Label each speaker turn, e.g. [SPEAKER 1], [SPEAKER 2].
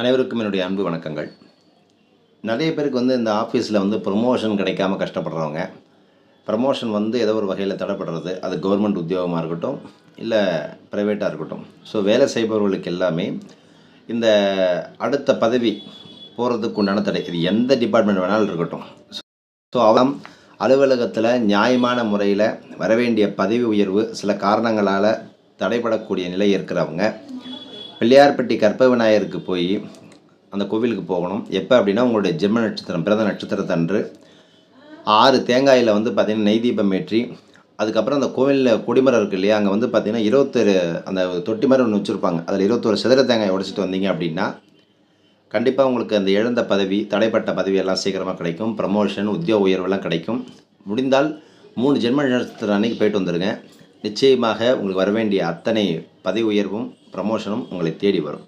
[SPEAKER 1] அனைவருக்கும் என்னுடைய அன்பு வணக்கங்கள். நிறைய பேருக்கு வந்து இந்த ஆஃபீஸில் வந்து ப்ரொமோஷன் கிடைக்காம கஷ்டப்படுறவங்க ப்ரமோஷன் வந்து ஏதோ ஒரு வகையில் தடைப்படுறது அது கவர்மெண்ட் உத்தியோகமாக இருக்கட்டும் இல்லை ப்ரைவேட்டாக இருக்கட்டும். ஸோ வேலை செய்பவர்களுக்கு எல்லாமே இந்த அடுத்த பதவி போகிறதுக்கு உண்டான தடை. இது எந்த டிபார்ட்மெண்ட் வேணாலும் இருக்கட்டும். ஸோ அவன் அலுவலகத்தில் நியாயமான முறையில் வரவேண்டிய பதவி உயர்வு சில காரணங்களால் தடைபடக்கூடிய நிலை இருக்கிறவங்க பிள்ளையார்பட்டி கற்ப விநாயகருக்கு போய் அந்த கோவிலுக்கு போகணும். எப்போ அப்படின்னா உங்களுடைய ஜென்ம நட்சத்திரம் பிறந்த நட்சத்திரத்தன்று ஆறு தேங்காயில் வந்து பார்த்திங்கன்னா நெய் தீபம் ஏற்றி அதுக்கப்புறம் அந்த கோவிலில் கொடிமரம் இருக்குது இல்லையா அங்கே வந்து பார்த்திங்கன்னா இருபத்தொரு அந்த தொட்டி மரம் ஒன்று வச்சுருப்பாங்க. அதில் இருபத்தொரு சிதற தேங்காய் உடைச்சிட்டு வந்தீங்க அப்படின்னா கண்டிப்பாக உங்களுக்கு அந்த இழந்த பதவி தடைப்பட்ட பதவி எல்லாம் சீக்கிரமாக கிடைக்கும். ப்ரமோஷன் உத்தியோக உயர்வெல்லாம் கிடைக்கும். முடிந்தால் மூணு ஜென்ம நட்சத்திரம் அன்றைக்கி போயிட்டு வந்துடுங்க நிச்சயமாக உங்களுக்கு வர வேண்டிய அத்தனை பதவி உயர்வும் ப்ரமோஷனும் உங்களை தேடி வரும்.